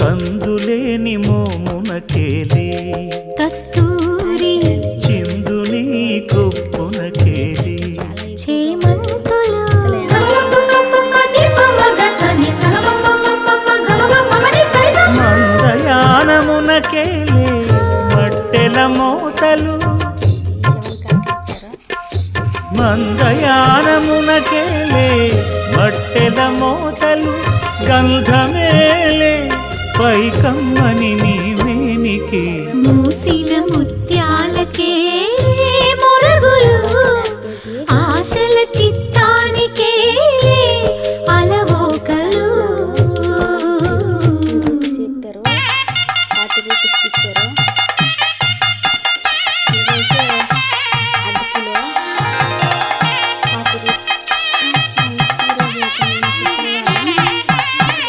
కందులేని మోమునకేలే. కస్తూరి చిందుని కొప్పునకేలే. మందయానమునకేలే. మట్టెల మోతలు. మందయానమునకేలే. మట్టెల మోతలు గంధమే కమ్మని నీవేనికి మూసిన ముత్యాలకే మొరగులు ఆశల చిత్తానికే అలవోకలు. చెప్పారు